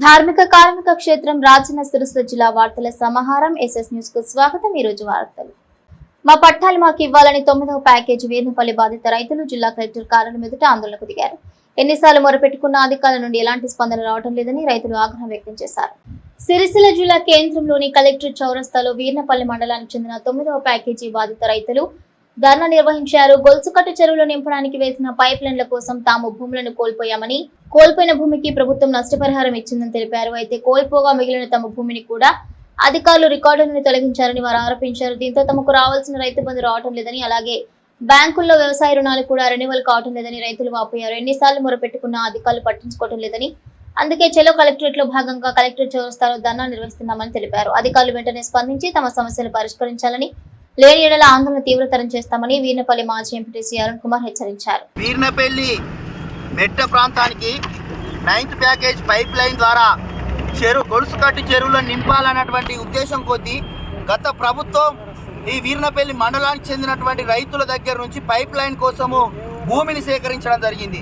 ధార్మిక కార్మిక క్షేత్రం రాజన్న సిరిసిల్ల జిల్లా వార్తల సమాహారం ఎస్ఎస్ న్యూస్కు స్వాగతం. ఈ రోజు వార్తలు. మా పట్టాలు మాకు ఇవ్వాలని తొమ్మిదవ ప్యాకేజీ వీర్నపల్లి బాధిత రైతులు జిల్లా కలెక్టర్ కార్యాలయం ఎదుట ఆందోళనకు దిగారు. ఎన్నిసార్లు మొరపెట్టుకున్న అధికారుల నుండి ఎలాంటి స్పందన రావడం లేదని రైతులు ఆగ్రహం వ్యక్తం చేశారు. సిరిసిల్ల జిల్లా కేంద్రంలోని కలెక్టర్ చౌరస్తాలో వీర్నపల్లి మండలానికి చెందిన తొమ్మిదవ ప్యాకేజీ బాధిత రైతులు ధర్నా నిర్వహించారు. గొలుసుకట్టు చెరువులు నింపడానికి వేసిన పైప్ లైన్ల కోసం తాము భూములను కోల్పోయామని కోల్పోయిన భూమికి ప్రభుత్వం నష్టపరిహారం ఇచ్చిందని తెలిపారు. అయితే కోల్పోగా మిగిలిన తమ భూమిని కూడా అధికారులు రికార్డులను తొలగించారని వారు ఆరోపించారు. దీంతో తమకు రావాల్సిన రైతు బంధు రావటం లేదని అలాగే బ్యాంకుల్లో వ్యవసాయ రుణాలు కూడా రెన్యువల్ కావటం లేదని రైతులు వాపోయారు. ఎన్నిసార్లు మొరపెట్టుకున్న అధికారులు పట్టించుకోవటం లేదని అందుకే చెలో కలెక్టరేట్లో భాగంగా కలెక్టరేట్ చౌరస్తాలో ధర్నా నిర్వహిస్తున్నామని తెలిపారు. అధికారులు వెంటనే స్పందించి తమ సమస్యలు పరిష్కరించాలని లేని ఏడల ఆందోళన తీవ్రతరం చేస్తామని వీర్నపల్లి మాజీ ఎంపీటీసీ అరుణ్ కుమార్ హెచ్చరించారు. వీర్నపల్లి మెట్ట ప్రాంతానికి నైన్త్ ప్యాకేజ్ పైప్ లైన్ ద్వారా చెరువు గొలుసు కట్టి చెరువులో నింపాలన్నటువంటి ఉద్దేశం కొద్దీ గత ప్రభుత్వం ఈ వీర్నపల్లి మండలానికి చెందినటువంటి రైతుల దగ్గర నుంచి పైప్ లైన్ కోసము భూమిని సేకరించడం జరిగింది.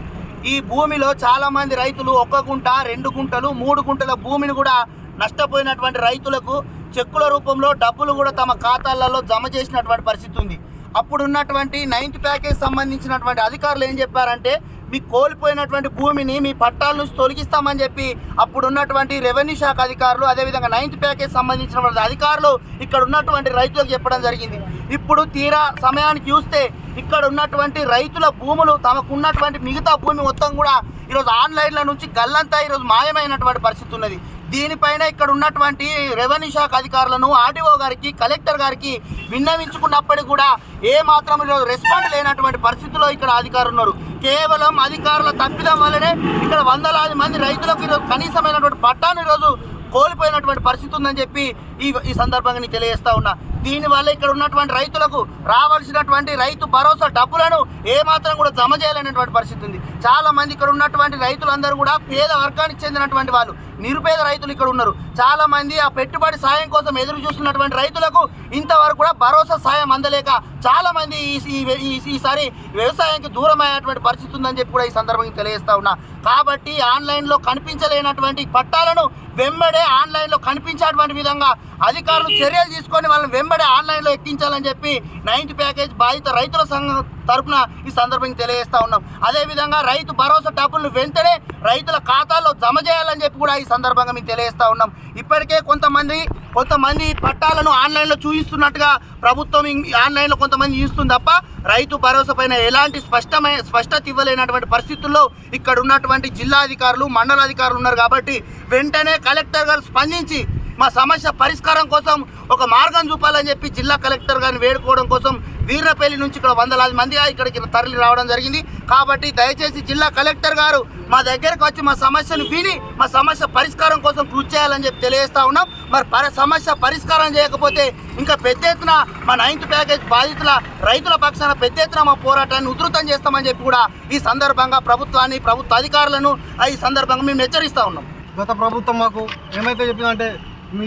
ఈ భూమిలో చాలా మంది రైతులు ఒక్క గుంట రెండు గుంటలు మూడు గుంటల భూమిని కూడా నష్టపోయినటువంటి రైతులకు చెక్కుల రూపంలో డబ్బులు కూడా తమ ఖాతాలలో జమ చేసినటువంటి పరిస్థితి ఉంది. అప్పుడున్నటువంటి నైన్త్ ప్యాకేజ్ సంబంధించినటువంటి అధికారులు ఏం చెప్పారంటే మీ కోల్పోయినటువంటి భూమిని మీ పట్టాల నుంచి తొలగిస్తామని చెప్పి అప్పుడు ఉన్నటువంటి రెవెన్యూ శాఖ అధికారులు అదేవిధంగా నైన్త్ ప్యాకేజ్ సంబంధించినటువంటి అధికారులు ఇక్కడ ఉన్నటువంటి రైతులకు చెప్పడం జరిగింది. ఇప్పుడు తీరా సమయానికి చూస్తే ఇక్కడ ఉన్నటువంటి రైతుల భూములు తమకు ఉన్నటువంటి మిగతా భూమి మొత్తం కూడా ఈరోజు ఆన్లైన్ల నుంచి గల్లంతా ఈరోజు మాయమైనటువంటి పరిస్థితి ఉన్నది. దీనిపైన ఇక్కడ ఉన్నటువంటి రెవెన్యూ శాఖ అధికారులను ఆర్డీఓ గారికి కలెక్టర్ గారికి విన్నవించుకున్నప్పటికీ కూడా ఏ మాత్రం రెస్పాండ్ లేనటువంటి పరిస్థితిలో ఇక్కడ అధికారులు ఉన్నారు. కేవలం అధికారుల తప్పిదం వల్లనే ఇక్కడ వందలాది మంది రైతులకు ఈరోజు కనీసమైనటువంటి పట్టాను ఈరోజు కోల్పోయినటువంటి పరిస్థితి ఉందని చెప్పి ఈ ఈ సందర్భంగా నేను తెలియజేస్తా ఉన్నా. దీనివల్ల ఇక్కడ ఉన్నటువంటి రైతులకు రావాల్సినటువంటి రైతు భరోసా డబ్బులను ఏమాత్రం కూడా జమ చేయలేనటువంటి పరిస్థితి ఉంది. చాలా మంది ఇక్కడ ఉన్నటువంటి రైతులందరూ కూడా పేద వర్గానికి చెందినటువంటి వాళ్ళు నిరుపేద రైతులు ఇక్కడ ఉన్నారు. చాలా మంది ఆ పెట్టుబడి సాయం కోసం ఎదురు చూస్తున్నటువంటి రైతులకు ఇంతవరకు కూడా భరోసా సాయం అందలేక చాలా మంది ఈ- ఈ- ఈసారి వ్యవసాయానికి దూరమైనటువంటి పరిస్థితి ఉందని చెప్పి కూడా ఈ సందర్భంగా తెలియజేస్తా ఉన్నా. కాబట్టి ఆన్లైన్లో కనిపించలేనటువంటి పట్టాలను వెంబడే ఆన్లైన్లో కనిపించేటువంటి విధంగా అధికారులు చర్యలు తీసుకొని వాళ్ళని వెంబడి ఆన్లైన్లో ఎక్కించాలని చెప్పి నైన్త్ ప్యాకేజ్ బాధిత రైతుల సంఘం తరఫున ఈ సందర్భంగా తెలియజేస్తా ఉన్నాం. అదేవిధంగా రైతు భరోసా డబ్బులను వెంటనే రైతుల ఖాతాల్లో జమ చేయాలని చెప్పి కూడా ఈ సందర్భంగా మేము తెలియజేస్తా ఉన్నాం. ఇప్పటికే కొంతమంది కొంతమంది పట్టాలను ఆన్లైన్లో చూపిస్తున్నట్టుగా ప్రభుత్వం ఆన్లైన్లో కొంతమంది చూస్తుంది తప్ప రైతు భరోసా పైన ఎలాంటి స్పష్టమైన స్పష్టత ఇవ్వలేనటువంటి పరిస్థితుల్లో ఇక్కడ ఉన్నటువంటి జిల్లా అధికారులు మండల అధికారులు ఉన్నారు కాబట్టి వెంటనే కలెక్టర్ గారు స్పందించి మా సమస్య పరిష్కారం కోసం ఒక మార్గం చూపాలని చెప్పి జిల్లా కలెక్టర్ గారిని వేడుకోవడం కోసం వీర్రపల్లి నుంచి ఇక్కడ వందలాది మందిగా ఇక్కడికి తరలి రావడం జరిగింది. కాబట్టి దయచేసి జిల్లా కలెక్టర్ గారు మా దగ్గరకు వచ్చి మా సమస్యను విని మా సమస్య పరిష్కారం కోసం కృషి చేయాలని చెప్పి తెలియజేస్తా ఉన్నాం. మరి పరి సమస్య పరిష్కారం చేయకపోతే ఇంకా పెద్ద ఎత్తున మా నైన్త్ ప్యాకేజ్ బాధితుల రైతుల పక్షాన పెద్ద ఎత్తున మా పోరాటాన్ని ఉధృతం చేస్తామని చెప్పి కూడా ఈ సందర్భంగా ప్రభుత్వాన్ని ప్రభుత్వ అధికారులను ఈ సందర్భంగా మేము హెచ్చరిస్తా ఉన్నాం. గత ప్రభుత్వం మాకు ఏమైతే చెప్పిందంటే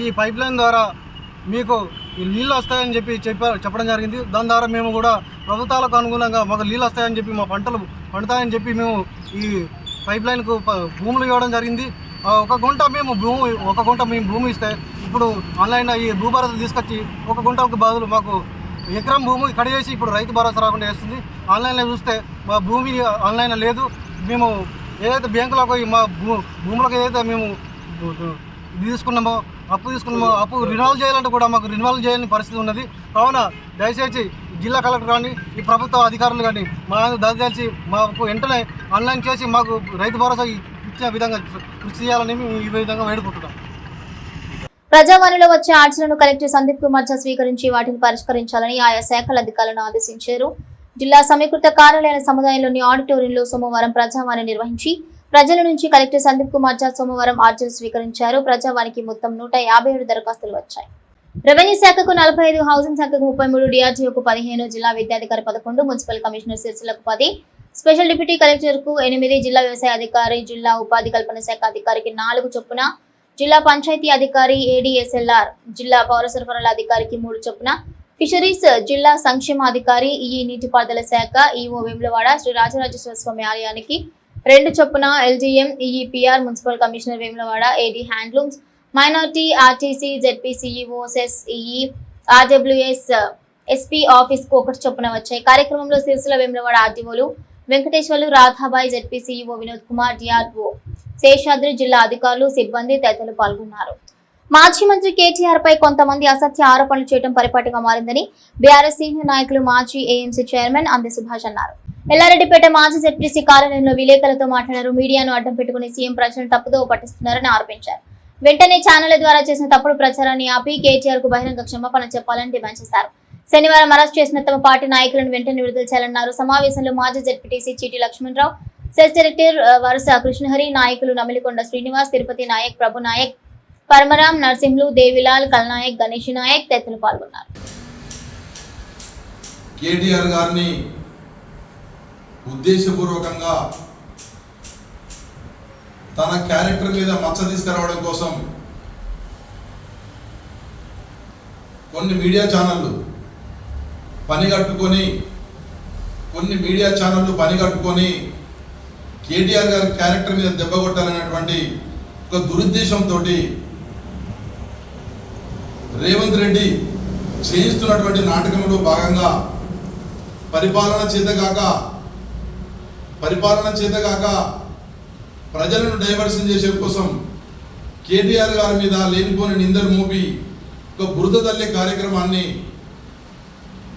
ఈ పైప్ లైన్ ద్వారా మీకు ఈ నీళ్ళు వస్తాయని చెప్పి చెప్పారు చెప్పడం జరిగింది. దాని ద్వారా మేము కూడా ప్రభుత్వాలకు అనుగుణంగా మాకు నీళ్ళు వస్తాయని చెప్పి మా పంటలు పండుతాయని చెప్పి మేము ఈ పైప్ లైన్కు ప- భూములు ఇవ్వడం జరిగింది. ఒక గుంట మేము భూమి ఒక గుంట మేము భూమి ఇస్తే ఇప్పుడు ఆన్లైన్ ఈ భూభారత తీసుకొచ్చి ఒక గుంటకు బదులు మాకు ఎకరం భూమి కడిగేసి ఇప్పుడు రైతు భరోసా రాకుండా వేస్తుంది ఆన్లైన్లో చూస్తే మా భూమి ఆన్లైన్లో లేదు. మేము ఏదైతే బ్యాంకులకు మా భూ భూములకు ఏదైతే మేము ఇది తీసుకున్నామో అప్పు తీసుకుని అప్పు రినాల్వ్ చేయాలంటే కూడా మాకు రినాల్వ్ చేయని పరిస్థితి ఉన్నది. కావున దయచేసి జిల్లా కలెక్టర్ కానీ ఈ ప్రభుత్వ అధికారులు కానీ మా దయచేసి మాకు వెంటనే ఆన్లైన్ చేసి మాకు రైతు భరోసా ఇచ్చే విధంగా కృషి చేయాలని మేము ఈ విధంగా వేడుకుంటున్నాం. ప్రజావాణిలో వచ్చే ఆర్జీలను కలెక్టర్ సందీప్ కుమార్ ఝా స్వీకరించి వాటిని పరిష్కరించాలని ఆయా శాఖల అధికారులను ఆదేశించారు. జిల్లా సమీకృత కార్యాలయాల సముదాయంలోని ఆడిటోరియంలో సోమవారం ప్రజావాణి నిర్వహించి ప్రజల నుంచి కలెక్టర్ సందీప్ కుమార్ ఝా సోమవారం ఆర్జీలు స్వీకరించారు. ప్రజావానికి మొత్తం నూట యాభై ఏడు దరఖాస్తులు వచ్చాయి. రెవెన్యూ శాఖకు నలభై ఐదు హౌసింగ్ శాఖకు ముప్పై మూడు డిఆర్జీఓకు పదిహేను జిల్లా విద్యాధికారి పదకొండు మున్సిపల్ కమిషనర్ సిరిసిలకు పది స్పెషల్ డిప్యూటీ కలెక్టర్కు ఎనిమిది జిల్లా వ్యవసాయ అధికారి జిల్లా ఉపాధి కల్పన శాఖ అధికారికి నాలుగు చొప్పున జిల్లా పంచాయతీ అధికారి ఏడీఎస్ఎల్ఆర్ జిల్లా పౌర సరఫరాల అధికారికి మూడు చొప్పున ఫిషరీస్ జిల్లా సంక్షేమ అధికారి ఈ నీటిపారుదల శాఖ ఈఓ వేములవాడ శ్రీ రాజరాజేశ్వర స్వామి ఆలయానికి రెండు చొప్పున LGM EEPR municipal commissioner Vemulawada AD handlooms minority RTC ZPCEO CESS EE RWS SP ఆఫీస్కు ఒకటి చొప్పున వచ్చాయి. కార్యక్రమంలో సిరిసిల వేములవాడ ఆర్టీఓలు వెంకటేశ్వర్లు రాధాబాయి జెడ్పీసీఈఓ వినోద్ కుమార్ డిఆర్ఓ శేషాద్రి జిల్లా అధికారులు సిబ్బంది తదితరులు పాల్గొన్నారు. మాజీ మంత్రి కేటీఆర్ పై కొంతమంది అసత్య ఆరోపణలు చేయడం పరిపాటిగా మారిందని బీఆర్ఎస్ సీనియర్ నాయకులు మాజీ ఏఎంసీ చైర్మన్ అంది సుభాష్ అన్నారు. ఎల్లారెడ్డిపేట మాజీ జెడ్పీసీ కార్యాలయంలో విలేకరులతో మాట్లాడారు. మీడియాను అడ్డం పెట్టుకుని సీఎం ప్రజలను తప్పుదో పట్టిస్తున్నారని ఆరోపించారు. వెంటనే ఛానళ్ళ ద్వారా చేసిన తప్పుడు ప్రచారాన్ని ఆపి కేటీఆర్కు బహిరంగ క్షమాపణ చెప్పాలని డిమాండ్ చేశారు. శనివారం అరెస్ట్ చేసిన తమ పార్టీ నాయకులను వెంటనే విడుదల చేయాలన్నారు. సమావేశంలో మాజీ జెడ్పీటీసీ చీటి లక్ష్మణరావు సెస్ డైరెక్టర్ వరుస కృష్ణహరి నాయకులు నమిలికొండ శ్రీనివాస్ తిరుపతి నాయక్ ప్రభు నాయక్ పరమరాం నరసింహులు దేవిలాల్ కల్నాయక్ గణేష్ నాయక్ తదితరులు పాల్గొన్నారు. కేటీఆర్ గారిని ఉద్దేశపూర్వకంగా తన క్యారెక్టర్ మీద మచ్చ తీసుకురావడం కోసం కొన్ని మీడియా ఛానళ్ళు పని కట్టుకొని కొన్ని మీడియా ఛానళ్ళు పని కట్టుకొని కేటీఆర్ గారి క్యారెక్టర్ మీద దెబ్బ కొట్టాలనేటువంటి ఒక దురుద్దేశంతో రేవంత్ రెడ్డి చేయిస్తున్నటువంటి నాటకంలో భాగంగా పరిపాలన చేతగాక పరిపాలన చేతగాక ప్రజలను డైవర్షన్ చేసే కోసం కేటీఆర్ గారి మీద లేనిపోని నిందలు మోపి ఒక బురద తల్లి కార్యక్రమాన్ని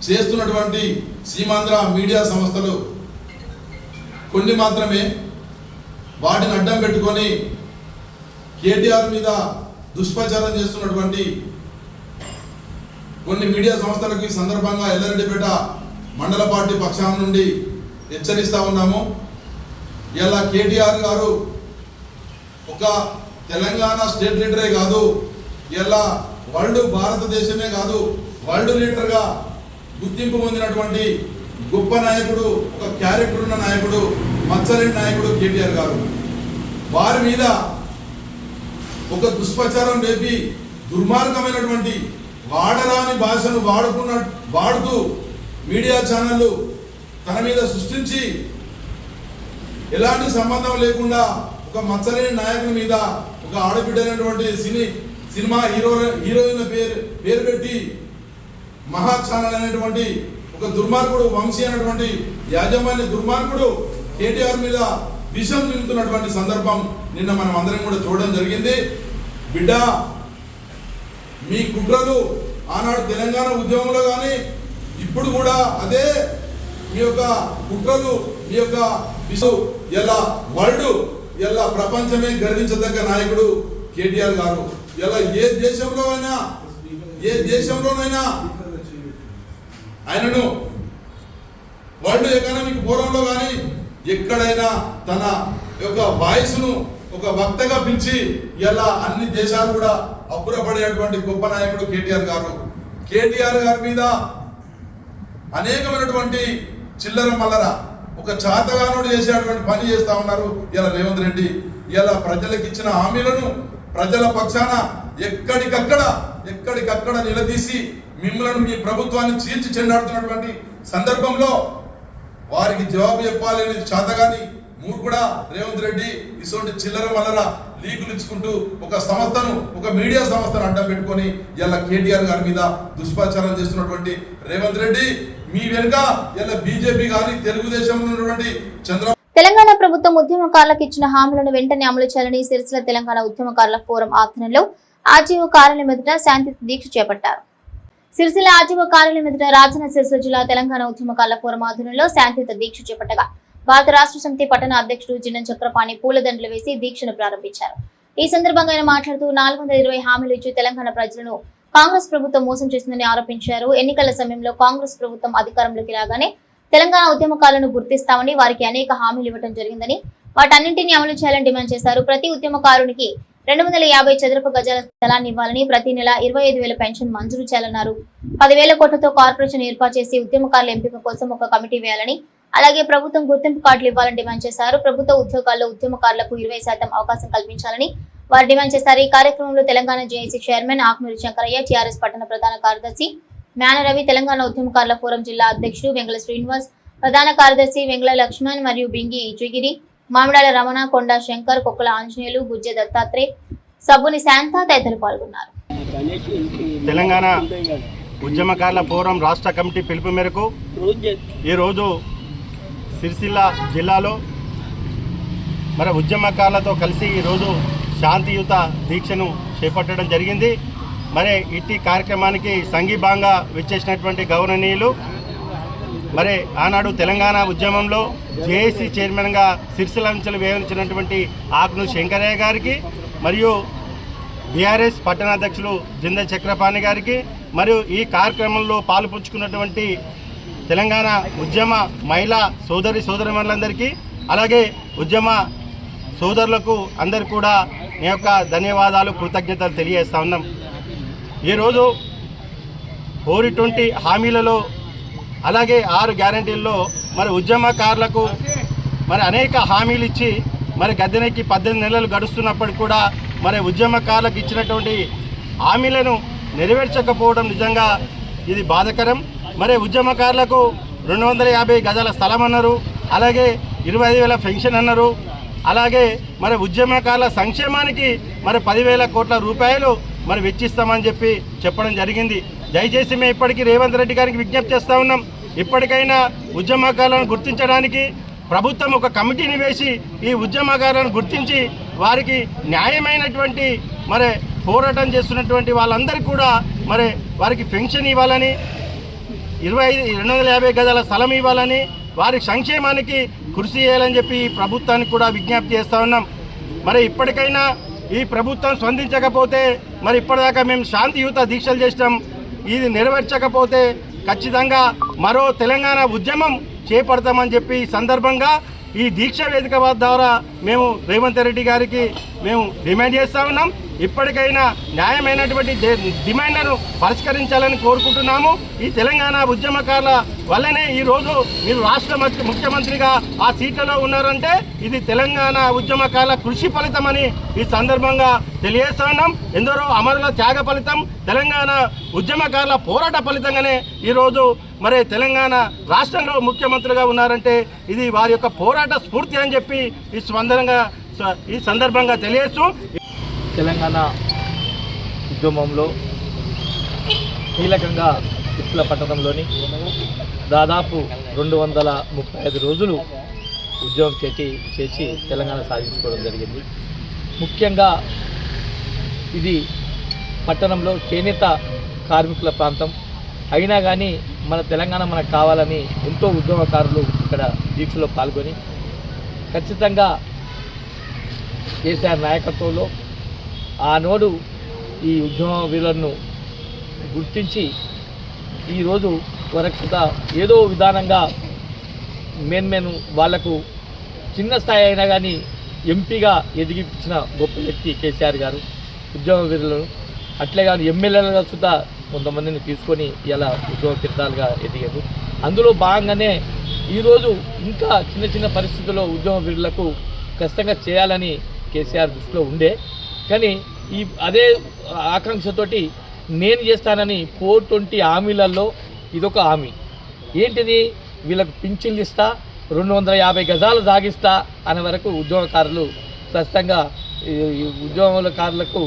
చేస్తున్నటువంటి సీమాంధ్ర మీడియా సంస్థలు కొన్ని మాత్రమే వాటిని అడ్డం పెట్టుకొని కేటీఆర్ మీద దుష్ప్రచారం చేస్తున్నటువంటి కొన్ని మీడియా సంస్థలకు ఈ సందర్భంగా ఎల్లారెడ్డిపేట మండల పార్టీ పక్షాం నుండి హెచ్చరిస్తూ ఉన్నాము. ఇలా కేటీఆర్ గారు ఒక తెలంగాణ స్టేట్ లీడరే కాదు ఇలా వరల్డ్ భారతదేశమే కాదు వరల్డ్ లీడర్గా గుర్తింపు పొందినటువంటి గొప్ప నాయకుడు ఒక క్యారెక్టర్ ఉన్న నాయకుడు మచ్చలేని నాయకుడు కేటీఆర్ గారు. వారి మీద ఒక దుష్ప్రచారం రేపి దుర్మార్గమైనటువంటి వాడరాని భాషను వాడుకున్న వాడుతూ మీడియా ఛానళ్ళు తన మీద సృష్టించి ఎలాంటి సంబంధం లేకుండా ఒక మచ్చలేని నాయకుని మీద ఒక ఆడబిడ్డైనటువంటి సినీ సినిమా హీరో హీరోయిన్ పేరు పేరు పెట్టి మహా ఛానల్ అనేటువంటి ఒక దుర్మార్గుడు వంశీ అనేటువంటి యాజమాన్య దుర్మార్గుడు కేటీఆర్ మీద విషం నింపుతున్నటువంటి సందర్భం నిన్న మనం అందరం కూడా చూడడం జరిగింది. బిడ్డ మీ కుట్రలు ఆనాడు తెలంగాణ ఉద్యమంలో కానీ ఇప్పుడు కూడా అదే మీ యొక్క కుట్రలు మీ యొక్క విసు ఎలా వరల్డ్ ఎలా ప్రపంచమే గర్వించదగ్గ నాయకుడు కేటీఆర్ గారు. ఎలా ఏ దేశంలో అయినా ఏ దేశంలోనైనా ఆయనను వరల్డ్ ఎకనామిక్ ఫోరంలో కానీ ఎక్కడైనా తన యొక్క వాయిస్ను ఒక వక్తగా పిలిచి ఇలా అన్ని దేశాలు కూడా అబ్బురపడేటువంటి గొప్ప నాయకుడు కేటీఆర్ గారు. కేటీఆర్ గారి మీద అనేకమైనటువంటి చిల్లర మల్లర. ఒక చాతగానుడు చేసేటువంటి పని చేస్తా ఉన్నారు ఇలా రేవంత్ రెడ్డి. ఇలా ప్రజలకు ఇచ్చిన హామీలను ప్రజల పక్షాన ఎక్కడికక్కడ ఎక్కడికక్కడ నిలదీసి మిమ్మల్ని మీ ప్రభుత్వాన్ని చీల్చి చెండాడుతున్నటువంటి సందర్భంలో వారికి జవాబు చెప్పాలని చాతగాని మూర్ఖుడా రేవంత్ రెడ్డి ఇటువంటి చిల్లర మల్లర లీకులు ఇచ్చుకుంటూ ఒక సంస్థను ఒక మీడియా సంస్థను అడ్డం పెట్టుకొని ఇలా కేటీఆర్ గారి మీద దుష్ప్రచారం చేస్తున్నటువంటి రేవంత్ రెడ్డి. మీ వెనుక ఇలా బీజేపీ కానీ తెలుగుదేశం ఉన్నటువంటి చంద్ర తెలంగాణ ప్రభుత్వం ఉద్యమకారులకు ఇచ్చిన హామీలను వెంటనే అమలు చేయాలని సిరిసిల్ల తెలంగాణ ఉద్యమకారుల ఫోరం ఆధ్వర్యంలో ఆర్జీఓ కార్యాలయం ఎదుట శాంతి దీక్ష చేపట్టారు. సిరిసిల్ల ఆర్జీఓ కార్యాలయం ఎదుట రాజన్న సిరిసిల్ల జిల్లా తెలంగాణ ఉద్యమకారుల ఫోరం ఆధ్వర్యంలో శాంతియుత దీక్ష చేపట్టగా భారత రాష్ట్ర సమితి పట్టణ అధ్యక్షుడు జిన్నం చక్రపాణి పూలదండలు వేసి దీక్షను ప్రారంభించారు. ఈ సందర్భంగా ఆయన మాట్లాడుతూ నాలుగు వందల ఇరవై హామీలు ఇచ్చి తెలంగాణ ప్రజలను కాంగ్రెస్ ప్రభుత్వం మోసం చేసిందని ఆరోపించారు. ఎన్నికల సమయంలో కాంగ్రెస్ ప్రభుత్వం అధికారంలోకి రాగానే తెలంగాణ ఉద్యమకారులను గుర్తిస్తామని వారికి అనేక హామీలు ఇవ్వడం జరిగిందని వాటన్నింటినీ అమలు చేయాలని డిమాండ్ చేశారు. ప్రతి ఉద్యమకారునికి రెండు వందల యాభై చదరపు గజాల స్థలాన్ని ఇవ్వాలని ప్రతి నెల ఇరవై ఐదు వేల పెన్షన్ మంజూరు చేయాలన్నారు. పదివేల కోట్లతో కార్పొరేషన్ ఏర్పాటు చేసి ఉద్యమకారుల ఎంపిక కోసం ఒక కమిటీ వేయాలని అలాగే ప్రభుత్వం గుర్తింపు కార్డులు ఇవ్వాలని డిమాండ్ చేశారు. ప్రభుత్వ ఉద్యోగాల్లో ఉద్యమకారులకు ఇరవై శాతం అవకాశం కల్పించాలని వారు డిమాండ్ చేశారు. ఈ కార్యక్రమంలో Telangana JAC chairman Akunuri Shankaraiah TRS పట్టణ ప్రధాన కార్యదర్శి మ్యాన రవి తెలంగాణ ఉద్యమకారుల ఫోరం జిల్లా అధ్యక్షుడు వెంగళ శ్రీనివాస్ ప్రధాన కార్యదర్శి వెంగళ లక్ష్మణ్ మరియు బింగి ఇచుగిరి మామిడాల రమణ కొండ శంకర్ కుక్కల ఆంజనేయులు గుజ్జె దత్తాత్రేయ సబ్బుని శాంత తదితరులు పాల్గొన్నారు. తెలంగాణ ఉద్యమకారుల ఫోరం రాష్ట్ర కమిటీ పిలుపు మేరకు ఈరోజు సిరిసిల్ల జిల్లాలో మరి ఉద్యమకారులతో కలిసి ఈరోజు శాంతియుత దీక్షను చేపట్టడం జరిగింది. మరి ఇట్టి కార్యక్రమానికి సంఘీభాగంగా విచ్చేసినటువంటి గౌరవనీయులు మరి ఆనాడు తెలంగాణ ఉద్యమంలో జేఏసీ చైర్మన్గా సిరిసిల్ల వేయించినటువంటి వ్యవహరించినటువంటి శంకరయ్య గారికి మరియు బీఆర్ఎస్ పట్టణాధ్యక్షులు జింద చక్రపాణి గారికి మరియు ఈ కార్యక్రమంలో పాల్పంచుకున్నటువంటి తెలంగాణ ఉద్యమ మహిళా సోదరి సోదరిమణులందరికీ అలాగే ఉద్యమ సోదరులకు అందరు కూడా మీ యొక్క ధన్యవాదాలు కృతజ్ఞతలు తెలియజేస్తా ఉన్నాం. ఈరోజు ఓరిటువంటి హామీలలో అలాగే ఆరు గ్యారంటీల్లో మరి ఉద్యమకారులకు మరి అనేక హామీలు ఇచ్చి మరి గద్దెనెక్కి పద్దెనిమిది నెలలు గడుస్తున్నప్పటికి కూడా మరి ఉద్యమకారులకు ఇచ్చినటువంటి హామీలను నెరవేర్చకపోవడం నిజంగా ఇది బాధకరం. మరి ఉద్యమకారులకు రెండు వందల యాభై గజాల స్థలం అన్నారు అలాగే ఇరవై ఐదు వేల పెన్షన్ అన్నారు. అలాగే మరి ఉద్యమకాల సంక్షేమానికి మరి పదివేల కోట్ల రూపాయలు మరి వెచ్చిస్తామని చెప్పి చెప్పడం జరిగింది. దయచేసి మేము ఇప్పటికీ రేవంత్ రెడ్డి గారికి విజ్ఞప్తి చేస్తూ ఉన్నాం. ఇప్పటికైనా ఉద్యమకాలను గుర్తించడానికి ప్రభుత్వం ఒక కమిటీని వేసి ఈ ఉద్యమకారులను గుర్తించి వారికి న్యాయమైనటువంటి మరి పోరాటం చేస్తున్నటువంటి వాళ్ళందరికీ కూడా మరి వారికి పెన్షన్ ఇవ్వాలని ఇరవై ఐదు రెండు వందల యాభై గజాల స్థలం ఇవ్వాలని వారి సంక్షేమానికి కృషి చేయాలని చెప్పి ప్రభుత్వానికి కూడా విజ్ఞప్తి చేస్తూ ఉన్నాం. మరి ఇప్పటికైనా ఈ ప్రభుత్వం స్పందించకపోతే మరి ఇప్పటిదాకా మేము శాంతియుత దీక్షలు చేసినాం. ఇది నెరవేర్చకపోతే ఖచ్చితంగా మరో తెలంగాణ ఉద్యమం చేపడతామని చెప్పి ఈ సందర్భంగా ఈ దీక్ష వేదిక ద్వారా మేము రేవంత్ రెడ్డి గారికి మేము డిమాండ్ చేస్తా ఉన్నాం. ఇప్పటికైనా న్యాయమైనటువంటి డిమాండ్ను డిమాండ్లను పరిష్కరించాలని కోరుకుంటున్నాము. ఈ తెలంగాణ ఉద్యమకారుల వల్లనే ఈ రోజు మీరు రాష్ట్ర ముఖ్యమంత్రిగా ఆ సీట్లలో ఉన్నారంటే ఇది తెలంగాణ ఉద్యమకారుల కృషి ఫలితమని ఈ సందర్భంగా తెలియజేస్తా ఉన్నాం. ఎందరో అమరుల త్యాగ ఫలితం తెలంగాణ ఉద్యమకారుల పోరాట ఫలితంగానే ఈరోజు మరి తెలంగాణ రాష్ట్రంలో ముఖ్యమంత్రిగా ఉన్నారంటే ఇది వారి యొక్క పోరాట స్ఫూర్తి అని చెప్పి ఈ స్పందనంగా ఈ సందర్భంగా తెలియచ్చు తెలంగాణ ఉద్యమంలో కీలకంగా ఇట్ల పట్టణంలోని దాదాపు రెండు వందల ముప్పై ఐదు రోజులు ఉద్యోగం చేసి చేసి తెలంగాణ సాధించుకోవడం జరిగింది. ముఖ్యంగా ఇది పట్టణంలో చేనేత కార్మికుల ప్రాంతం అయినా కానీ మన తెలంగాణ మనకు కావాలని ఎంతో ఉద్యమకారులు ఇక్కడ దీక్షలో పాల్గొని ఖచ్చితంగా కేసీఆర్ నాయకత్వంలో ఆనాడు ఈ ఉద్యమ వీరులను గుర్తించి ఈరోజు వరకు ఏదో విధానంగా మెయిన్ మేను వాళ్ళకు చిన్న స్థాయి అయినా కానీ ఎంపీగా ఎదిగించిన గొప్ప వ్యక్తి కేసీఆర్ గారు ఉద్యమ వీరులను. అట్లే కానీ ఎమ్మెల్యేలుగా సుతా కొంతమందిని తీసుకొని ఇలా ఉద్యోగ కిరణాలుగా ఎదిగారు. అందులో భాగంగానే ఈరోజు ఇంకా చిన్న చిన్న పరిస్థితుల్లో ఉద్యమ వీరులకు ఖచ్చితంగా చేయాలని కేసీఆర్ దృష్టిలో ఉండే. కానీ ఈ అదే ఆకాంక్షతోటి నేను చేస్తానని ఫోర్ ట్వంటీ హామీలలో ఇదొక హామీ. ఏంటిది? వీళ్ళకు పింఛన్లు ఇస్తా రెండు వందల యాభై గజాలు సాగిస్తా అనే వరకు ఉద్యోగకారులు స్పష్టంగా ఈ ఉద్యోగకారులకు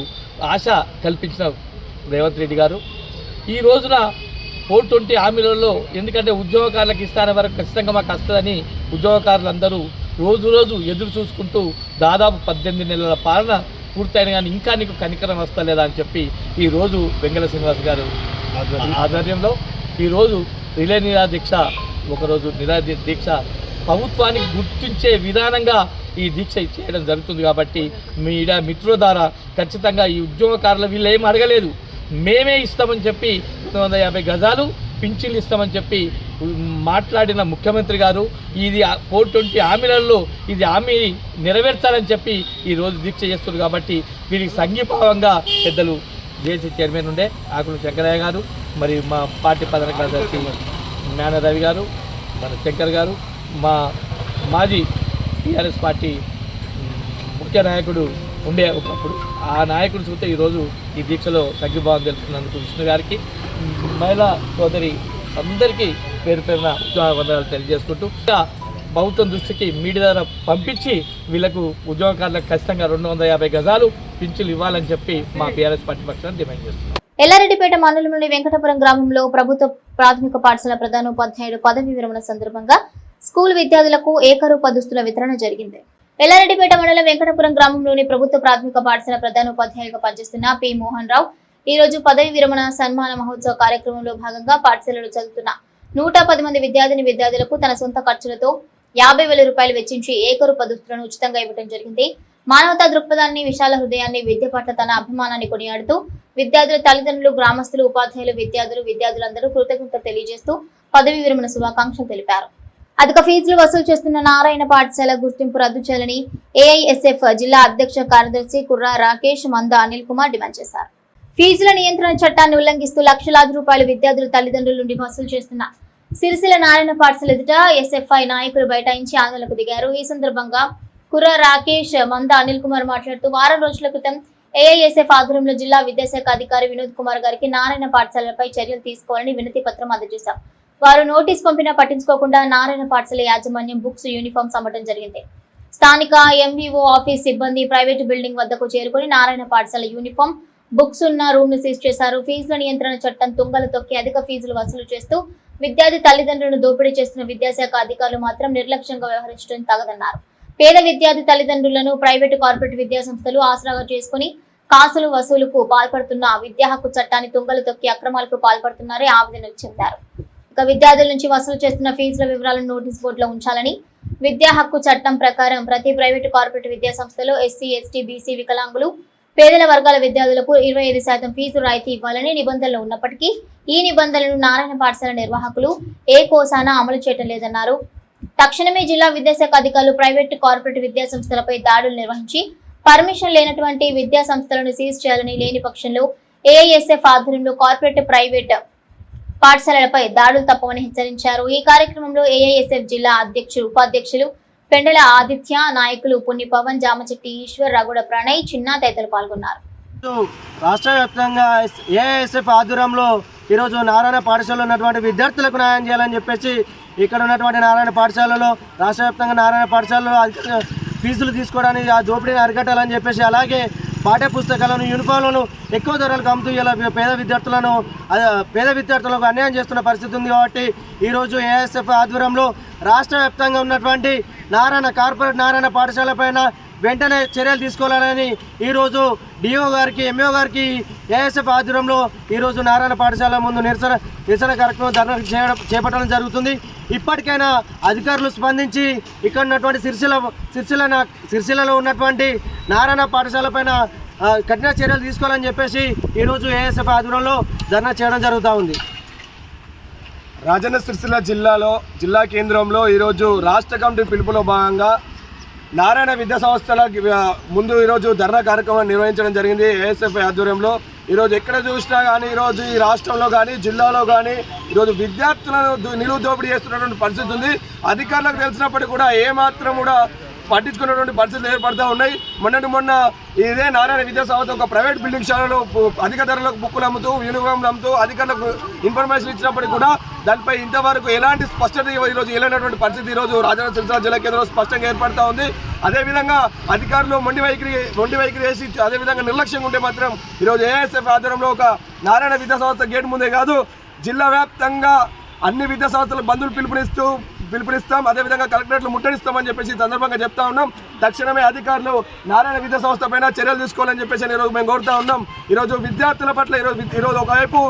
ఆశ కల్పించిన రేవంత్ రెడ్డి గారు. ఈ రోజున ఫోర్ ట్వంటీ హామీలలో ఎందుకంటే ఉద్యోగకారులకు ఇస్తానే వరకు ఖచ్చితంగా మాకు వస్తుందని ఉద్యోగకారులందరూ రోజు రోజు ఎదురు చూసుకుంటూ దాదాపు పద్దెనిమిది నెలల పాలన పూర్తయిన కానీ ఇంకా నీకు కనికరం వస్తలేదా అని చెప్పి ఈరోజు వెంగళ శ్రీనివాస్ గారు ఆధ్వర్యంలో. ఈరోజు రిలే నిరాదీక్ష ఒకరోజు నిరాదీ దీక్ష ప్రభుత్వానికి గుర్తించే విధానంగా ఈ దీక్ష చేయడం జరుగుతుంది కాబట్టి మీడియా మిత్రుల ద్వారా ఖచ్చితంగా ఈ ఉద్యోగకారుల వీళ్ళు ఏం అడగలేదు. మేమే ఇస్తామని చెప్పి రెండు వందల యాభై గజాలు పింఛన్లు ఇస్తామని చెప్పి మాట్లాడిన ముఖ్యమంత్రి గారు ఇది ఫోర్ ట్వంటీ హామీలలో ఇది హామీ నెరవేర్చాలని చెప్పి ఈరోజు దీక్ష చేస్తున్నారు కాబట్టి వీరికి సంఘీభావంగా పెద్దలు జేసీ చైర్మన్ ఉండే ఆకులు శంకరయ్య గారు మరి మా పార్టీ ప్రధాన కార్యదర్శి జ్ఞాన రవి గారు మన శంకర్ గారు మా మాజీ టీఆర్ఎస్ పార్టీ ముఖ్య నాయకుడు ఉండే ఒకప్పుడు. ఆ నాయకుడు చూస్తే ఈరోజు ఈ దీక్షలో సంఘీభావం తెలుపుతున్నందుకు విష్ణు గారికి మహిళా సోదరి అందరికీ పేరు పేరున ఉద్యోగ వందనాలు తెలియజేసుకుంటూ ప్రభుత్వం దృష్టికి మీడియా ద్వారా పంపించి వీళ్ళకు ఉద్యోగకారులకు ఖచ్చితంగా రెండు వందల యాభై గజాలు పింఛన్లు ఇవ్వాలని చెప్పి మా బీఆర్ఎస్ పార్టీ పక్షాన్ని డిమాండ్ చేస్తున్నాం. ఎల్లారెడ్డిపేట మండలంలోని వెంకటపురం గ్రామంలో ప్రభుత్వ ప్రాథమిక పాఠశాల ప్రధానోపాధ్యాయుడు పదవి విరమణ సందర్భంగా స్కూల్ విద్యార్థులకు ఏకరూప దుస్తుల వితరణ జరిగింది. ఎల్లారెడ్డిపేట మండలం వెంకటపురం గ్రామంలోని ప్రభుత్వ ప్రాథమిక పాఠశాల ప్రధాన ఉపాధ్యాయుగా పనిచేస్తున్న పి. మోహన్ రావు. ఈ రోజు పదవి విరమణ సన్మాన మహోత్సవ కార్యక్రమంలో భాగంగా పాఠశాలలో చదువుతున్న నూట పది మంది విద్యార్థిని విద్యార్థులకు తన సొంత ఖర్చులతో యాభై వేల రూపాయలు వెచ్చించి ఏకరూప దుస్తులను ఉచితంగా ఇవ్వడం జరిగింది. మానవతా దృక్పథాన్ని విశాల హృదయాన్ని విద్య పట్ల తన అభిమానాన్ని కొనియాడుతూ విద్యార్థుల తల్లిదండ్రులు గ్రామస్తులు ఉపాధ్యాయులు విద్యార్థులు విద్యార్థులందరూ కృతజ్ఞత తెలియజేస్తూ పదవి విరమణ శుభాకాంక్షలు తెలిపారు. అధిక ఫీజులు వసూలు చేస్తున్న నారాయణ పాఠశాల గుర్తింపు రద్దు చేయాలని ఏఐఎస్ఎఫ్ జిల్లా అధ్యక్ష కార్యదర్శి కుర్రా రాకేష్ మంద అనిల్ కుమార్ డిమాండ్ చేశారు. ఫీజుల నియంత్రణ చట్టాన్ని ఉల్లంఘిస్తూ లక్షలాది రూపాయలు విద్యార్థుల తల్లిదండ్రుల నుండి వసూలు చేస్తున్న సిరిసిల్ల నారాయణ పాఠశాల ఎదుట ఎస్ఎఫ్ఐ నాయకులు బైఠాయించి ఆందోళనకు దిగారు. ఈ సందర్భంగా కుర్ర రాకేష్ మంద అనిల్ కుమార్ మాట్లాడుతూ వారం రోజుల క్రితం ఏఐఎస్ఎఫ్ ఆధ్వర్యంలో జిల్లా విద్యాశాఖ అధికారి వినోద్ కుమార్ గారికి నారాయణ పాఠశాలపై చర్యలు తీసుకోవాలని వినతి పత్రం అందజేశాం. వారు నోటీస్ పంపినా పట్టించుకోకుండా నారాయణ పాఠశాల యాజమాన్యం బుక్స్ యూనిఫామ్స్ అమ్మటం జరిగింది. స్థానిక ఎంవీఓ ఆఫీస్ సిబ్బంది ప్రైవేటు బిల్డింగ్ వద్దకు చేరుకుని నారాయణ పాఠశాల యూనిఫామ్ బుక్స్ ఉన్న రూమ్ను సీజ్ చేశారు. ఫీజుల నియంత్రణ చట్టం తుంగలు తొక్కి అధిక ఫీజులు వసూలు చేస్తూ విద్యార్థి తల్లిదండ్రులను దోపిడీ చేస్తున్న విద్యాశాఖ అధికారులు మాత్రం నిర్లక్ష్యంగా వ్యవహరించడం తగదన్నారు. పేద విద్యార్థి తల్లిదండ్రులను ప్రైవేటు కార్పొరేట్ విద్యా సంస్థలు ఆసరాగా చేసుకుని కాసులు వసూలుకు పాల్పడుతున్న విద్యా హక్కు చట్టాన్ని తుంగలు తొక్కి అక్రమాలకు పాల్పడుతున్నారని ఆవేదన చెందారు. ఇక విద్యార్థుల నుంచి వసూలు చేస్తున్న ఫీజుల వివరాలను నోటీస్ బోర్డులో ఉంచాలని విద్యా హక్కు చట్టం ప్రకారం ప్రతి ప్రైవేటు కార్పొరేట్ విద్యా సంస్థలో ఎస్సీ ఎస్టీ బీసీ వికలాంగులు పేదల వర్గాల విద్యార్థులకు ఇరవై ఐదు శాతం ఫీజు రాయితీ ఇవ్వాలని నిబంధనలు ఉన్నప్పటికీ ఈ నిబంధనలను నారాయణ పాఠశాల నిర్వాహకులు ఏ కోసాన అమలు చేయటం లేదన్నారు. తక్షణమే జిల్లా విద్యాశాఖ అధికారులు ప్రైవేట్ కార్పొరేట్ విద్యా సంస్థలపై దాడులు నిర్వహించి పర్మిషన్ లేనటువంటి విద్యా సంస్థలను సీజ్ చేయాలని లేని పక్షంలో ఏఐఎస్ఎఫ్ ఆధ్వర్యంలో కార్పొరేట్ ప్రైవేట్ పాఠశాలలపై దాడులు తప్పవని హెచ్చరించారు. ఈ కార్యక్రమంలో ఏఐఎస్ఎఫ్ జిల్లా అధ్యక్షులు ఉపాధ్యక్షులు పెండల ఆదిత్య నాయకులు పుణ్య పవన్ జామచెట్టి ఈశ్వర్ రఘుడ ప్రణయ్ చిన్న తదితరులు పాల్గొన్నారు. రాష్ట్ర వ్యాప్తంగా ఏఐఎస్ఎఫ్ ఆధ్వర్యంలో ఈరోజు నారాయణ పాఠశాలలో ఉన్నటువంటి విద్యార్థులకు న్యాయం చేయాలని చెప్పేసి ఇక్కడ ఉన్నటువంటి నారాయణ పాఠశాలలో రాష్ట్ర వ్యాప్తంగా నారాయణ పాఠశాలలో ఫీజులు తీసుకోవడానికి ఆ దోపిడీని అరికట్టాలని చెప్పేసి అలాగే పాఠ్య పుస్తకాలను యూనిఫామ్లను ఎక్కువ ధరలకు అమ్ముతూ ఇలా పేద విద్యార్థులను పేద విద్యార్థులకు అన్యాయం చేస్తున్న పరిస్థితి ఉంది కాబట్టి ఈరోజు ఏఎస్ఎఫ్ ఆధ్వర్యంలో రాష్ట్ర వ్యాప్తంగా ఉన్నటువంటి నారాయణ కార్పొరేట్ నారాయణ పాఠశాల పైన వెంటనే చర్యలు తీసుకోవాలని ఈరోజు డిఓ గారికి ఎంఓ గారికి ఏఎస్ఎఫ్ ఆధ్వర్యంలో ఈరోజు నారాయణ పాఠశాల ముందు నిరసన నిరసన కార్యక్రమం ధర్నా చేయడం చేపట్టడం జరుగుతుంది. ఇప్పటికైనా అధికారులు స్పందించి ఇక్కడ ఉన్నటువంటి సిరిసిల్ల సిరిసిల్ల నా- సిరిసిల్లలో ఉన్నటువంటి నారాయణ పాఠశాల పైన కఠిన చర్యలు తీసుకోవాలని చెప్పేసి ఈరోజు ఏఎస్ఎఫ్ ఆధ్వర్యంలో ధర్నా చేయడం జరుగుతూ ఉంది. రాజన్న సిరిసిల్ల జిల్లాలో జిల్లా కేంద్రంలో ఈరోజు రాష్ట్ర కమిటీ పిలుపులో భాగంగా నారాయణ విద్యా సంస్థల ముందు ఈరోజు ధర్నా కార్యక్రమం నిర్వహించడం జరిగింది ఏఎస్ఎఫ్ఐ ఆధ్వర్యంలో. ఈరోజు ఎక్కడ చూసినా కానీ ఈరోజు ఈ రాష్ట్రంలో కానీ జిల్లాలో కానీ ఈరోజు విద్యార్థులను నిలువ నిలువు దోపిడీ చేస్తున్నటువంటి పరిస్థితి ఉంది. అధికారులకు తెలిసినప్పటికీ కూడా ఏమాత్రం కూడా పట్టించుకున్నటువంటి పరిస్థితులు ఏర్పడుతూ ఉన్నాయి. మొన్నటి మొన్న ఇదే నారాయణ విద్యా సంస్థ ఒక ప్రైవేట్ బిల్డింగ్ శాలలో అధిక ధరలకు బుక్కులు అమ్ముతూ యూనిఫామ్లు అమ్ముతూ అధికారులకు ఇన్ఫర్మేషన్ ఇచ్చినప్పటికీ కూడా దానిపై ఇంతవరకు ఎలాంటి స్పష్టత ఈరోజు ఇవ్వలేనటువంటి పరిస్థితి ఈరోజు రాజన్న సిరిసిల్ల జిల్లా కేంద్రంలో స్పష్టంగా ఏర్పడుతూ ఉంది. అదేవిధంగా అధికారులు మొండి వైఖరి మొండి వైఖరి వేసి అదేవిధంగా నిర్లక్ష్యంగా ఉంటే మాత్రం ఈరోజు ఏఎస్ఎఫ్ ఆధ్వర్యంలో ఒక నారాయణ విద్యా సంస్థ గేట్ ముందే కాదు జిల్లా వ్యాప్తంగా అన్ని విద్యాసంస్థలు బంధువులు పిలుపునిస్తూ పిలుపునిస్తాం. అదేవిధంగా కలెక్టరేట్లు ముట్టడిస్తామని చెప్పేసి సందర్భంగా చెప్తా ఉన్నాం. తక్షణమే అధికారులు నారాయణ విద్యా సంస్థ పైన చర్యలు తీసుకోవాలని చెప్పేసి ఈరోజు మేము కోరుతా ఉన్నాం. ఈరోజు విద్యార్థుల పట్ల ఈరోజు ఈరోజు ఒకవైపు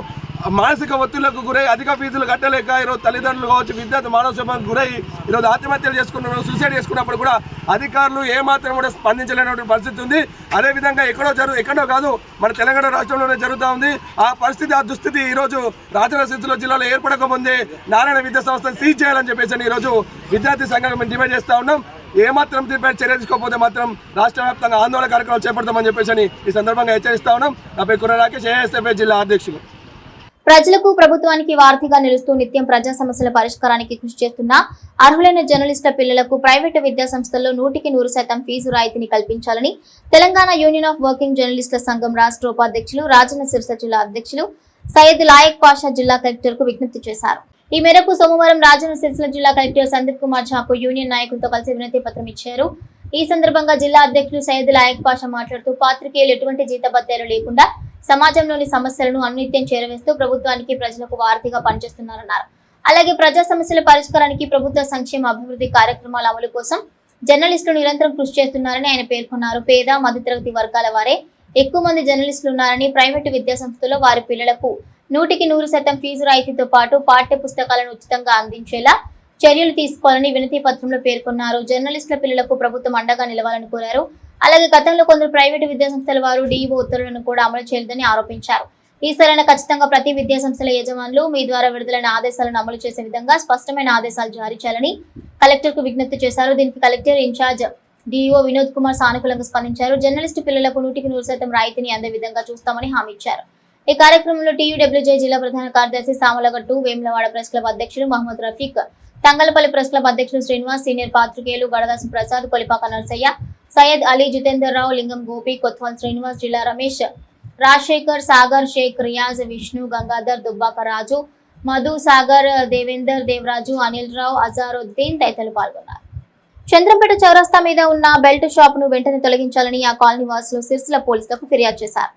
మానసిక ఒత్తిళ్ళకు గురై అధిక ఫీజులు కట్టలేక ఈరోజు తల్లిదండ్రులు కావచ్చు విద్యార్థి మానవ గురై ఈరోజు ఆత్మహత్యలు చేసుకున్నారు సూసైడ్ చేసుకున్నప్పుడు కూడా అధికారులు ఏమాత్రం కూడా స్పందించలేనటువంటి పరిస్థితి ఉంది. అదేవిధంగా ఎక్కడో జరుగు ఎక్కడో కాదు మన తెలంగాణ రాష్ట్రంలోనే జరుగుతూ ఉంది. ఆ పరిస్థితి ఆ దుస్థితి ఈరోజు రాజన్న స్థితిలో జిల్లాలో ఏర్పడకముందే నారాయణ విద్యా సంస్థను సీజ్ చేయాలని చెప్పేసి ఈరోజు విద్యార్థి సంఘాలు మేము డిమాండ్ చేస్తూ ఉన్నాం. ఏమాత్రం దీనిపై చర్య తీసుకోకపోతే మాత్రం రాష్ట్ర వ్యాప్తంగా ఆందోళన కార్యక్రమాలు చేపడతామని చెప్పేసి ఈ సందర్భంగా హెచ్చరిస్తా ఉన్నాం. నా పేరు కుర్ర రాకేష్ జిల్లా అధ్యక్షులు. ప్రజలకు ప్రభుత్వానికి వార్తగా నిలుస్తూ నిత్యం ప్రజా సమస్యల పరిష్కారానికి కృషి చేస్తున్న అర్హులైన జర్నలిస్టుల పిల్లలకు ప్రైవేటు విద్యా సంస్థల్లో నూటికి నూరు శాతం ఫీజు రాయితీని కల్పించాలని తెలంగాణ యూనియన్ ఆఫ్ వర్కింగ్ జర్నలిస్టుల సంఘం రాష్ట్ర ఉపాధ్యక్షులు రాజన్న సిరిస జిల్లా అధ్యక్షులు సయ్యద్ లాయక్ పాషా జిల్లా కలెక్టర్కు విజ్ఞప్తి చేశారు. ఈ మేరకు సోమవారం రాజన్న సిరిసిల్ల జిల్లా కలెక్టర్ సందీప్ కుమార్ ఝాకు యూనియన్ నాయకులతో కలిసి వినతి పత్రం ఇచ్చారు. ఈ సందర్భంగా జిల్లా అధ్యక్షులు సయ్యద్ లాయక్ పాషా మాట్లాడుతూ పాత్రికేయులు ఎటువంటి జీతబద్దాలు లేకుండా సమాజంలోని సమస్యలను అన్నిత్యం చేరవేస్తూ ప్రభుత్వానికి ప్రజలకు వారధిగా పనిచేస్తున్నారన్నారు. అలాగే ప్రజా సమస్యల పరిష్కారానికి ప్రభుత్వ సంక్షేమ అభివృద్ధి కార్యక్రమాల అమలు కోసం జర్నలిస్టులు నిరంతరం కృషి చేస్తున్నారని ఆయన పేర్కొన్నారు. పేద మధ్యతరగతి వర్గాల వారే ఎక్కువ మంది జర్నలిస్టులు ఉన్నారని ప్రైవేటు విద్యా సంస్థల్లో వారి పిల్లలకు నూటికి నూరు శాతం ఫీజు రాయితీతో పాటు పాఠ్య పుస్తకాలను ఉచితంగా అందించేలా చర్యలు తీసుకోవాలని వినతి పత్రంలో పేర్కొన్నారు. జర్నలిస్టుల పిల్లలకు ప్రభుత్వం అండగా నిలవాలని కోరారు. అలాగే గతంలో కొందరు ప్రైవేటు విద్యా సంస్థల వారు డీఈఓ ఉత్తర్వులను కూడా అమలు చేయలేదని ఆరోపించారు. ఈ సరైన ఖచ్చితంగా ప్రతి విద్యాసంస్థల యజమానులు మీ ద్వారా విడుదలైన ఆదేశాలను అమలు చేసే విధంగా స్పష్టమైన ఆదేశాలు జారీ చేయాలని కలెక్టర్కు విజ్ఞప్తి చేశారు. దీనికి collector in charge DO Vinod Kumar సానుకూలంగా స్పందించారు. జర్నలిస్టు పిల్లలకు నూటికి నూరు శాతం రాయితీని అందే విధంగా చూస్తామని హామీ ఇచ్చారు. ఈ కార్యక్రమంలో టీయూడబ్ల్యూజే జిల్లా ప్రధాన కార్యదర్శి సామలగట్టు వేములవాడ ప్రెస్ క్లబ్ అధ్యక్షులు మహమ్మద్ రఫీక్ తంగలపల్లి ప్రెస్ క్లబ్ అధ్యక్షులు శ్రీనివాస్ సీనియర్ పాత్రికేయులు గడదాసు ప్రసాద్ కొలిపాక నర్సయ్య సయ్యద్ అలీ జితేందర్ రావు లింగం గోపి కొత్వాల్ శ్రీనివాస్ జిల్లా రమేష్ రాజశేఖర్ సాగర్ షేక్ రియాజ్ విష్ణు గంగాధర్ దుబ్బాక రాజు మధు సాగర్ దేవేందర్ దేవరాజు అనిల్ రావు అజారుద్దీన్ తదితరులు పాల్గొన్నారు. చంద్రంపేట చౌరస్తా మీద ఉన్న బెల్ట్ షాప్ను వెంటనే తొలగించాలని ఆ కాలనీ వాసులు సిరిసిల పోలీసులకు ఫిర్యాదు చేశారు.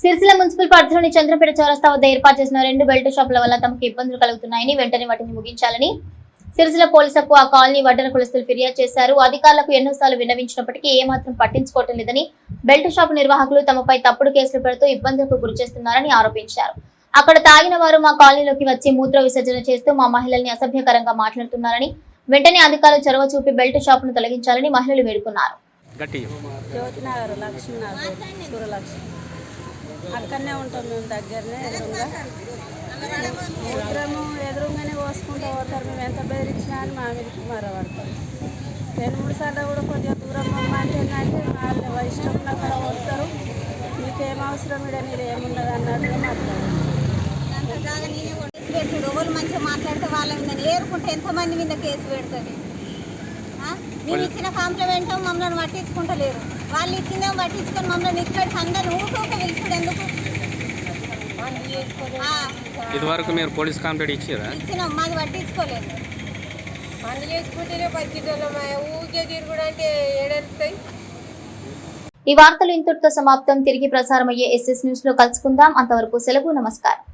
సిరిసిల్ల మున్సిపల్ పరిధిలోని చంద్రపేట చౌరస్తా వద్ద ఏర్పాటు చేసిన రెండు బెల్ట్ షాపుల వల్ల తమకు ఇబ్బందులు కలుగుతున్నాయని వెంటనే వాటిని ముగించాలని సిరిసిల్ల పోలీసులకు ఆ కాలనీ వడ్డన కులస్తులు ఫిర్యాదు చేశారు. అధికారులకు ఎన్నోసార్లు విన్నవించినప్పటికీ ఏమాత్రం పట్టించుకోవటం లేదని బెల్ట్ షాపు నిర్వాహకులు తమపై తప్పుడు కేసులు పెడుతూ ఇబ్బందులకు గురిచేస్తున్నారని ఆరోపించారు. అక్కడ తాగిన వారు మా కాలనీలోకి వచ్చి మూత్ర విసర్జన చేస్తూ మా మహిళల్ని అసభ్యకరంగా మాట్లాడుతున్నారని వెంటనే అధికారులు చొరవ చూపి బెల్ట్ షాపును తొలగించాలని మహిళలు వేడుకున్నారు. అక్కడనే ఉంటాం మేము దగ్గరనే మూత్రము ఎదురుగానే పోసుకుంటూ పోతారు. మేము ఎంత బెదిరించినా అని మా మీదకి మరపడతారు రెండు మూడు సార్లు కూడా కొద్దిగా దూరం అంటే ఏంటంటే వాళ్ళు ఇష్టం అక్కడ వస్తారు. మీకేం అవసరం ఇక్కడ నీరు ఏమున్నది అన్నట్టుగా మాట్లాడారు కేసు పెట్టుడు ఎవరు మంచిగా మాట్లాడితే వాళ్ళ మీద ఏరుకుంటే ఎంతమంది మీద కేసు పెడుతుంది ఆ? మేము ఇచ్చిన కాంప్లిమెంట్ మమ్మల్ని పట్టించుకుంటలేరు. వాళ్ళు ఇచ్చిందేమో పట్టించుకొని మమ్మల్ని ఇక్కడికి అందరిని ఊటూక పిలుచుడు ఎందుకు? ఆ, ఇదివరకు మీరు పోలీస్ కంప్లైంట్ ఇచ్చారా? ఇచ్చినాం మాది పట్టించుకోలేదు. తిరుగుడు అంటే ఏడెళ్తాయి ఈ వార్తలు ఇంతటితో సమాప్తం. తిరిగి ప్రసారం అయ్యే ఎస్ఎస్ న్యూస్లో కలుసుకుందాం. అంతవరకు సెలవు నమస్కారం.